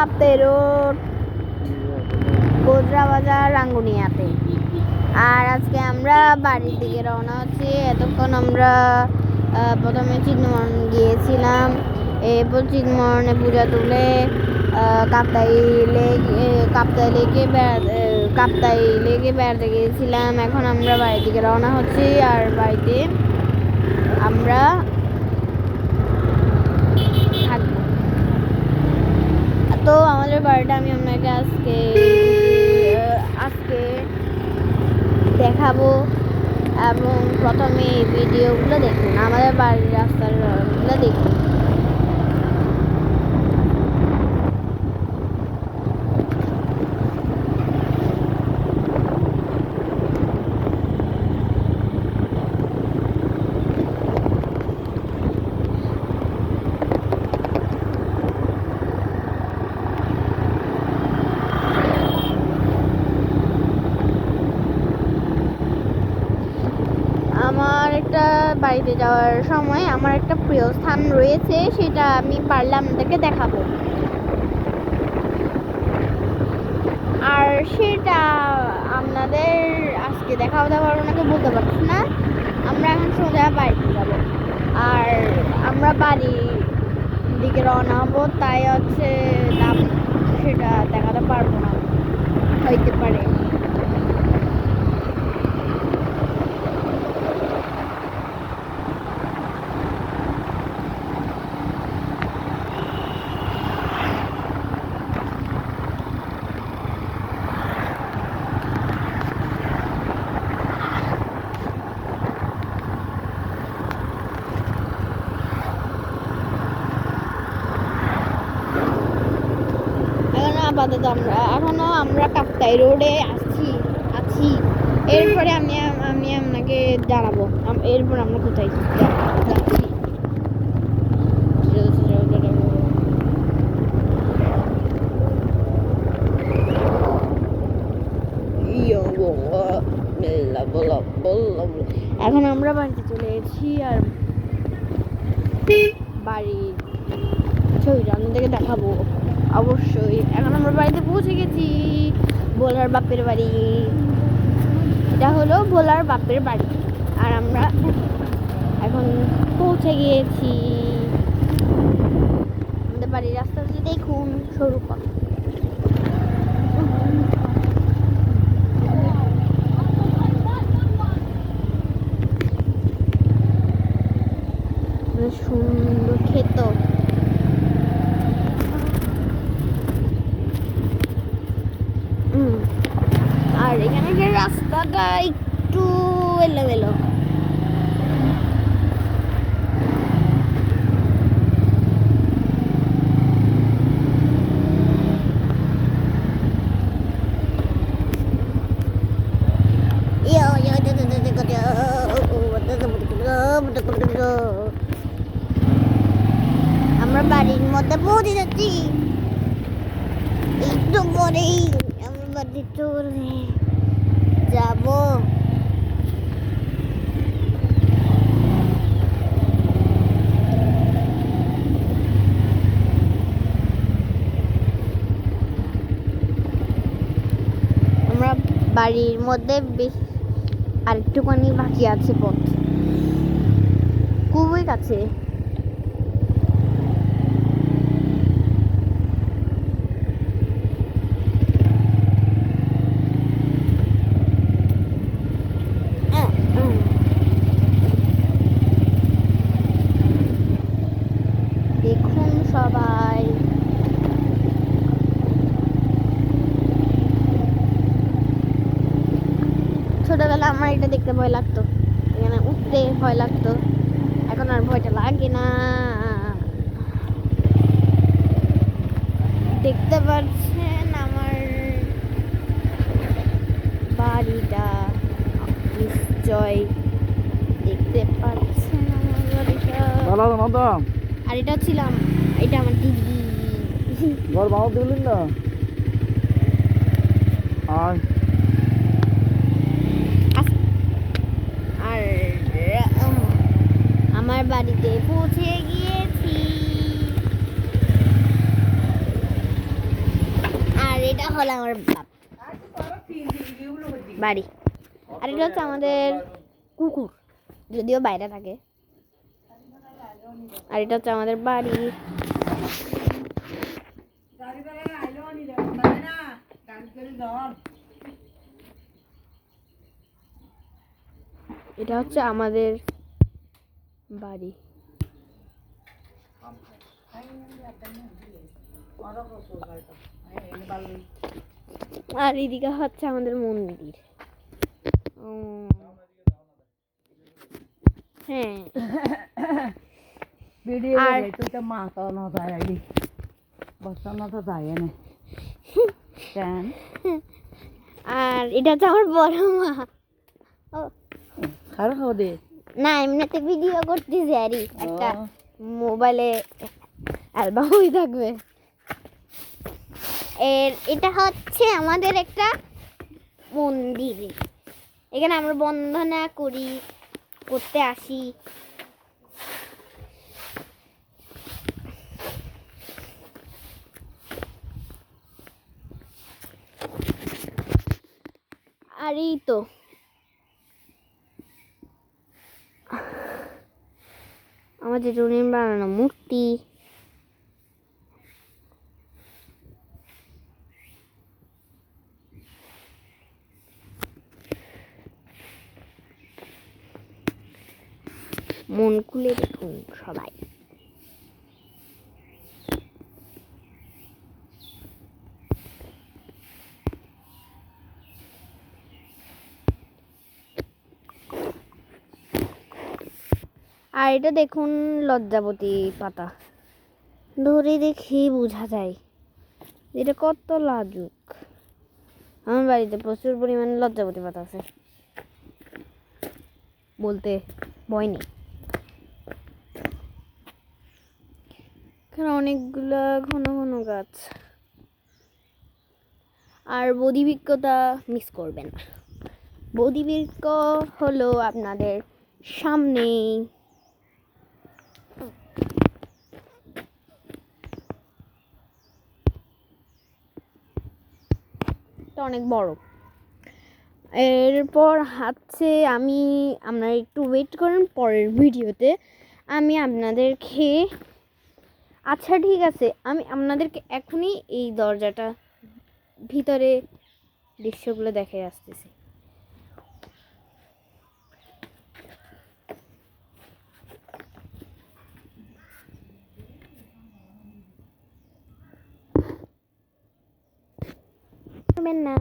Kaptai road গোজরা বাজার রাঙ্গুনিয়াতে। আর আজকে আমরা বাড়ির দিকে রওনা হচ্ছি। এতক্ষণ আমরা প্রথমে চিন্মরণ গিয়েছিলাম। এরপর চিন্মরণে পূজা তুলে কাপ্তাই লেক কাপ্তাই লেকে বেড়াতে কাপ্তাই লেকে বেড়াতে গিয়েছিলাম। এখন আমরা বাড়ির দিকে রওনা হচ্ছি। আর বাড়িতে আমরা থাকব তো আমাদের বাড়িটা আমি আপনাকে আজকে আজকে দেখাবো এবং প্রথমে এই ভিডিওগুলো দেখুন। আমাদের বাড়ির রাস্তাগুলো দেখুন আমার একটা বাড়িতে যাওয়ার সময় আমার একটা প্রিয় স্থান রয়েছে, সেটা আমি পারলে আপনাদেরকে দেখাবো। আর সেটা আপনাদের আজকে দেখাবো দেওয়ার ওনাকে বলতে পারছি না। আমরা এখন সোজা বাড়িতে যাব। আর আমরা বাড়ি দিকে রওনা হব, তাই হচ্ছে নাম সেটা দেখাতে পারব না। হইতে পারে এখনও আপাতত আমরা এখনও আমরা কাপ্তাই রোডে আছি আছি। এরপরে আমি আমি আপনাকে জানাব এরপর আমরা কোথায় যাচ্ছি। এখন আমরা বাড়িতে চলে এসেছি আর বাড়ির ছবিটা আপনাদেরকে দেখাবো। অবশ্যই। এখন আমরা বাড়িতে পৌঁছে গেছি ভোলার বাপের বাড়ি। এটা হলো ভোলার বাপের বাড়ি। আর আমরা এখন পৌঁছে গিয়েছি। আমাদের বাড়ির রাস্তাটি দেখুন সরু পথ। সুন্দর খেত হুম। আর এখানে যে রাস্তাটা একটু এলোমেলো। আমরা বাড়ির মধ্যে পৌঁছে যাচ্ছি। একটু পরেই আমরা বাড়ি চলে। যাব। আমরা বাড়ির মধ্যে বেশ আরেকটুখানি বাকি আছে পথ। খুবই কাছে দেখুন সবাই। ছোটবেলা আমার এটা দেখতে ভয় লাগতো। এখানে উঠতে ভয় লাগতো। এখন আর ভয়টা লাগে না। দেখতে পাচ্ছেন আমার বাড়িটা। নিশ্চয় দেখতে পাচ্ছেন আমার বাড়িটা। আর এটা ছিলাম এটা আমার দিদি। ঘর বানাও দিলেন না? আর? আর আমার বাড়িতে পৌঁছে গিয়েছি। আর এটা হলো আমার বাপ। বাড়ি। আর এটা হচ্ছে আমাদের কুকুর যদিও বাইরে থাকে। আর এটা হচ্ছে আমাদের বাড়ি। এটা হচ্ছে আমাদের বাড়ি। আর এদিকে হচ্ছে আমাদের মন্দির। হ্যাঁ। ভিডিও আর- তো মা তো না যায় আইডি বসা না তো যায় না। কেন আর এটা তো আমার বড় মা। ও। খারাপ খাও দে না এমনিতে ভিডিও করতেছি আরই একটা মোবাইলে অ্যালবাম হয়ে থাকবে। এর এটা হচ্ছে আমাদের একটা মন্দির। এখানে আমরা বন্দনা করি করতে আসি। আর এই তো। আমার যে রুনির বানানো মূর্তি। মন খুলে দেখুন সবাই। আর এটা দেখুন লজ্জাবতী পাতা। ধরে দেখি বোঝা যায় এটা কত লাজুক। আমার বাড়িতে প্রচুর পরিমাণে লজ্জাবতী পাতা আছে। বলতে ভয় নেই। এখানে অনেকগুলা ঘন ঘন গাছ। আর বোধিবিজ্ঞতা মিস করবেন না। হলো আপনাদের সামনেই। এটা অনেক বড়। এরপর হচ্ছে আমি, আপনারা একটু ওয়েট করেন পরের ভিডিওতে। আমি আপনাদেরকে আচ্ছা ঠিক আছে, আমি আপনাদেরকে এখনই এই দরজাটা ভিতরে দৃশ্যগুলো দেখে আসতেছি। না